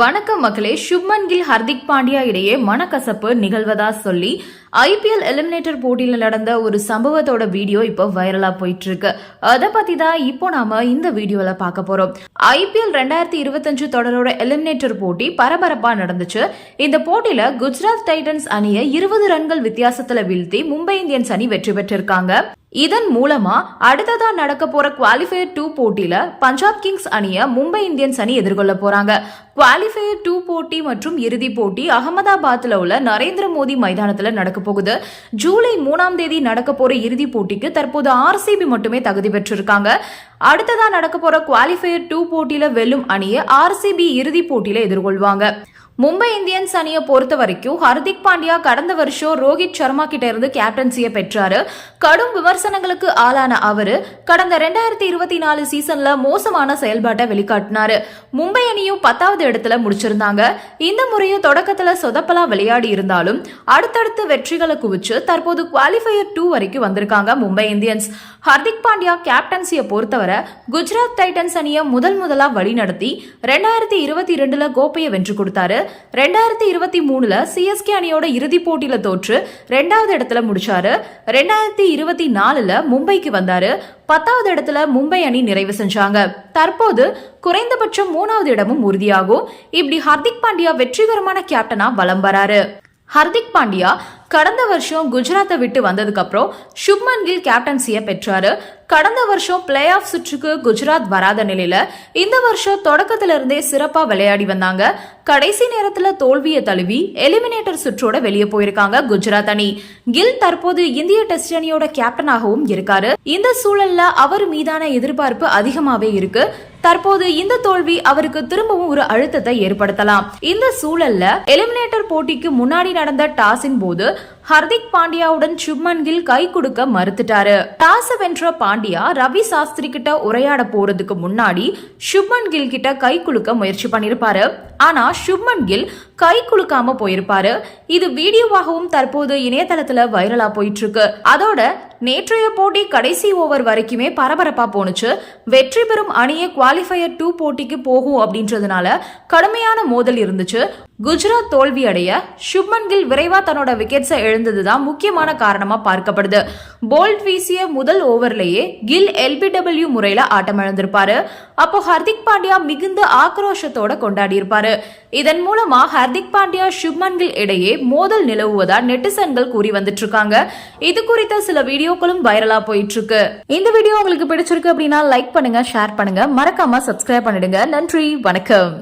வணக்கம் மக்களே சுப்மன் கில் ஹர்திக் பாண்டியா இடையே மனக்கசப்பு நிகழ்வதா சொல்லி ஐபிஎல் எலிமினேட்டர் போட்டியில் நடந்த ஒரு சம்பவத்தோட வீடியோ இப்போ வைரலா போயிட்டு இருக்கு அதை பத்தி தான் இப்போ நாம இந்த வீடியோல பார்க்க போறோம். ஐபிஎல் ரெண்டாயிரத்தி இருபத்தஞ்சு தொடரோட எலிமினேட்டர் போட்டி பரபரப்பா நடந்துச்சு. இந்த போட்டியில குஜராத் டைட்டன்ஸ் அணியை இருபது ரன்கள் வித்தியாசத்துல வீழ்த்தி மும்பை இந்தியன்ஸ் அணி வெற்றி பெற்றிருக்காங்க. இதன் மூலமா அடுத்ததா நடக்க போற குவாலிஃபயர் டூ போட்டியில பஞ்சாப் கிங்ஸ் அணிய மும்பை இந்தியன்ஸ் அணி எதிர்கொள்ள போறாங்க. குவாலிஃபயர் டூ போட்டி மற்றும் இறுதி போட்டி அகமதாபாத்ல உள்ள நரேந்திர மோடி மைதானத்துல நடக்க போகுது. ஜூலை மூணாம் தேதி நடக்க போற இறுதி போட்டிக்கு தற்போது ஆர்சிபி மட்டுமே தகுதி பெற்றிருக்காங்க. அடுத்ததா நடக்க போற குவாலிஃபயர் டூ போட்டியில வெல்லும் அணியை ஆர்சிபி இறுதி போட்டியில எதிர்கொள்வாங்க. மும்பை இந்தியன்ஸ் அணியை பொறுத்த வரைக்கும் ஹர்திக் பாண்டியா கடந்த வருஷம் ரோஹித் சர்மா கிட்ட இருந்து கேப்டன்சியை பெற்றாரு. கடும் விமர்சனங்களுக்கு ஆளான அவரு கடந்த ரெண்டாயிரத்தி இருபத்தி நாலு சீசன்ல மோசமான செயல்பாட்டை வெளிக்காட்டினாரு. மும்பை அணியும் பத்தாவது இடத்துல முடிச்சிருந்தாங்க. இந்த முறையும் தொடக்கத்துல சொதப்பலா விளையாடி இருந்தாலும் அடுத்தடுத்து வெற்றிகளை குவிச்சு தற்போது குவாலிஃபயர் டூ வரைக்கும் வந்திருக்காங்க மும்பை இந்தியன்ஸ். ஹர்திக் பாண்டியா கேப்டன்சியை பொறுத்தவரை குஜராத் டைட்டன்ஸ் அணியை முதல் முதலா வழிநடத்தி ரெண்டாயிரத்தி இருபத்தி ரெண்டுல கோப்பையை வென்று கொடுத்தாரு. ரெண்டாயிரத்தி இருபத்தி மூணுல சிஎஸ்கே அணியோட இறுதி போட்டியில தோற்று ரெண்டாவது இடத்துல முடிச்சாரு. ரெண்டாயிரத்தி இருபத்தி நாலுல மும்பைக்கு வந்தாரு. பத்தாவது இடத்துல மும்பை அணி நிறைவு செஞ்சாங்க. தற்போது குறைந்தபட்சம் மூணாவது இடமும் உறுதியாகும். இப்படி ஹர்திக் பாண்டியா வெற்றிகரமான கேப்டனா வலம் வராரு. ஹர்திக் பாண்டியா கடந்த வருஷம் குஜராத்தை விட்டு வந்ததுக்கு அப்புறம் சுப்மன் கில் கேப்டன்சியை பெற்றாரு. கடந்த வருஷம் பிளே ஆஃப் சுற்றுக்கு குஜராத் வராத நிலையில இந்த வருஷம் தொடக்கத்துல இருந்தே சிறப்பா விளையாடி வந்தாங்க. கடைசி நேரத்துல தோல்வியை தழுவி எலிமினேட்டர் சுற்றோட வெளியே போயிருக்காங்க குஜராத் அணி. கில் தற்போது இந்திய டெஸ்ட் அணியோட கேப்டனாகவும் இருக்காரு. இந்த சூழல்ல அவர் மீதான எதிர்பார்ப்பு அதிகமாவே இருக்கு. தற்போது இந்த தோல்வி அவருக்கு திரும்பவும் ஒரு அழுத்தத்தை ஏற்படுத்தலாம். இந்த சூழல்ல எலிமினேட்டர் போட்டிக்கு முன்னாடி நடந்த டாஸின் போது ஹர்திக் பாண்டியாவுடன் சுப்மன் கில் கை கொடுக்க மறுத்துட்டாரு. டாஸ் வென்ற பாண்டியா ரவி சாஸ்திரி கிட்ட உரையாட போறதுக்கு முன்னாடி சுப்மன் கில் கிட்ட கை குலுக்க முயற்சி பண்ணிருப்பாரு. ஆனா சுப்மன் கில் கை குலுக்காம போயிருப்பாரு. இது வீடியோவாகவும் தற்போது இணையதளத்துல வைரலா போயிட்டு இருக்கு அதோட நேற்றைய போட்டி கடைசி ஓவர் வரைக்குமே பரபரப்பா போனுச்சு வெற்றி பெறும் அணியே குவாலிஃபயர் டூ போட்டிக்கு போகும் அப்படின்றதுனால கடுமையான மோதல் இருந்துச்சு. குஜராத் தோல்வியடைய சுப்மன் கில் விரைவா தன்னோட விக்கெட்ஸை எழுந்ததுதான் முக்கியமான காரணமா பார்க்கப்படுது. போல்ட் வீசிய முதல் ஓவர்லேயே கில் எல்பிடபிள்யூ முறையில ஆட்டம் இழந்திருப்பாரு. அப்போ ஹர்திக் பாண்டியா மிகுந்த ஆக்ரோஷத்தோட கொண்டாடி இருப்பாரு இதன் மூலமா ஹர்திக் பாண்டியா சுப்மன் கில் இடையே மோதல் நிலவுவதா நெட்டிசன்கள் கூறி வந்துட்டு இருக்காங்க இது குறித்த சில வீடியோக்களும் வைரலா போயிட்டு இருக்கு இந்த வீடியோ உங்களுக்கு பிடிச்சிருக்கு அப்படின்னா லைக் பண்ணுங்க ஷேர் பண்ணுங்க. மறக்காம சப்ஸ்கிரைப் பண்ணிடுங்க. நன்றி வணக்கம்.